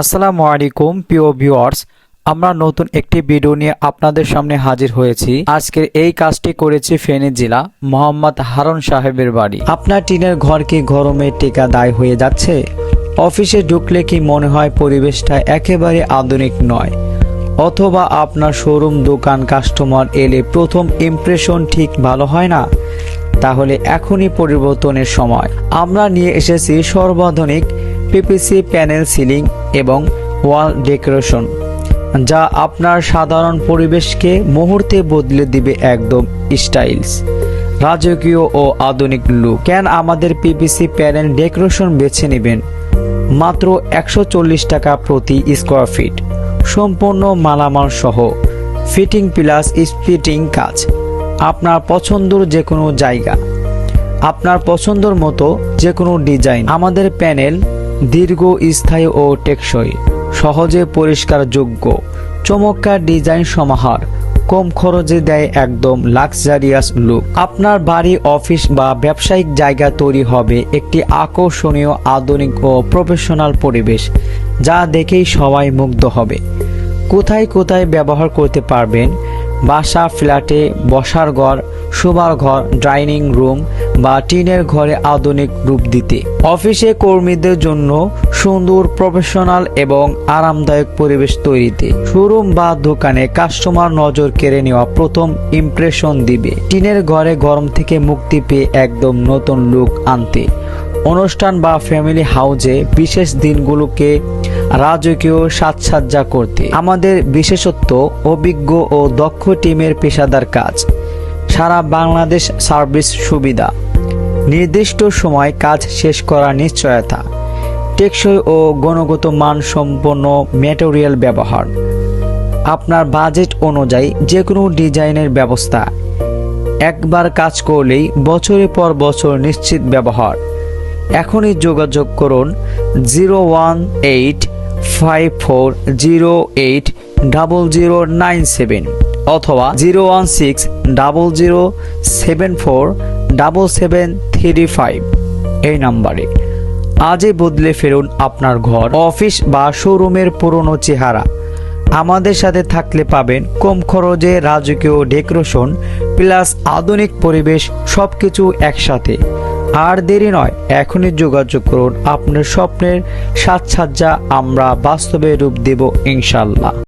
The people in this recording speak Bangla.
আসসালামু আলাইকুম, প্রিয় ভিউয়ার্স। আমরা নতুন একটি ভিডিও নিয়ে আপনাদের সামনে হাজির হয়েছি। আজকের এই কাজটি করেছি ফেনী জেলা মোহাম্মদ হারুন সাহেবের বাড়ি। আপনার টিনের ঘর কি গরমে টেকা দায় হয়ে যাচ্ছে? অফিসে ঢুকলে কি মনে হয় পরিবেশটা একেবারে আধুনিক নয়? অথবা আপনার শোরুম, দোকান, কাস্টমার এলে প্রথম ইমপ্রেশন ঠিক ভালো হয় না? তাহলে এখনই পরিবর্তনের সময়। আমরা নিয়ে এসেছি সর্বাধুনিক পিপিসি প্যানেল সিলিং এবং ওয়াল ডেকোরেশন, যা আপনার সাধারণ পরিবেশকে মুহূর্তে বদলে দিবে একদম স্টাইলস। রাজকীয় ও আধুনিক লুক কেন আমাদের পিপিসি প্যানেল ডেকোরেশন বেছে নেবেন? মাত্র একশো চল্লিশ টাকা প্রতি স্কোয়ার ফিট সম্পূর্ণ মালামাল সহ। ফিটিং প্লাস স্পিটিং কাজ। আপনার পছন্দর যে কোনো জায়গা। আপনার পছন্দর মতো যে কোনো ডিজাইন আমাদের প্যানেল দীর্ঘ, স্থায়ী ও টেকসই, সহজে পরিষ্কারযোগ্য চমৎকার ডিজাইন সমাহার, কম খরচে দেয় একদম লাক্সারিয়াস লুক আপনার বাড়ি, অফিস বা ব্যবসায়িক জায়গা তৈরি হবে একটি আকর্ষণীয়, আধুনিক ও প্রফেশনাল পরিবেশ, যা দেখেই সবাই মুগ্ধ হবে। কোথায় কোথায় ব্যবহার করতে পারবেন? বাসা, ফ্ল্যাটে, বসার ঘর, শোবার ঘর, ডাইনিং রুম বা টিনের ঘরে আধুনিক রূপ দিতে। অফিসে কর্মীদের জন্য সুন্দর, প্রফেশনাল এবং আরামদায়ক পরিবেশ তৈরিতে শোরুম বা দোকানে কাস্টমার নজর কেড়ে নেওয়া প্রথম ইমপ্রেশন দিবে। টিনের ঘরে গরম থেকে মুক্তি পেয়ে একদম নতুন লুক আনতে। অনুষ্ঠান বা ফ্যামিলি হাউজে বিশেষ দিনগুলোকে রাজকীয় সাজসজ্জা করতে। আমাদের বিশেষত্ব, অভিজ্ঞ ও দক্ষ টিমের পেশাদার কাজ। সারা বাংলাদেশ সার্ভিস সুবিধা। নির্দিষ্ট সময় কাজ শেষ করার নিশ্চয়তা, টেকসই ও গুণগত মান সম্পন্ন ম্যাটেরিয়াল ব্যবহার। আপনার বাজেট অনুযায়ী যে কোনো ডিজাইনের ব্যবস্থা। একবার কাজ করলেই বছরের পর বছর নিশ্চিত ব্যবহার। এখনই যোগাযোগ করুন zero one eight five four zero eight double zero nine seven. অথবা zero one six double zero seven four double seven three five. এই নাম্বারে। আজই বদলে ফেরুন আপনার ঘর, অফিস বা শোরুমের পুরনো চেহারা। আমাদের সাথে থাকলে পাবেন কম খরচে রাজকীয় ডেকোরেশন প্লাস আধুনিক পরিবেশ সবকিছু একসাথে। আর দেরি নয়, এখনই যোগাযোগ করুন আপনার স্বপ্নের সাজসজ্জা আমরা বাস্তবে রূপ দেব ইনশাল্লাহ।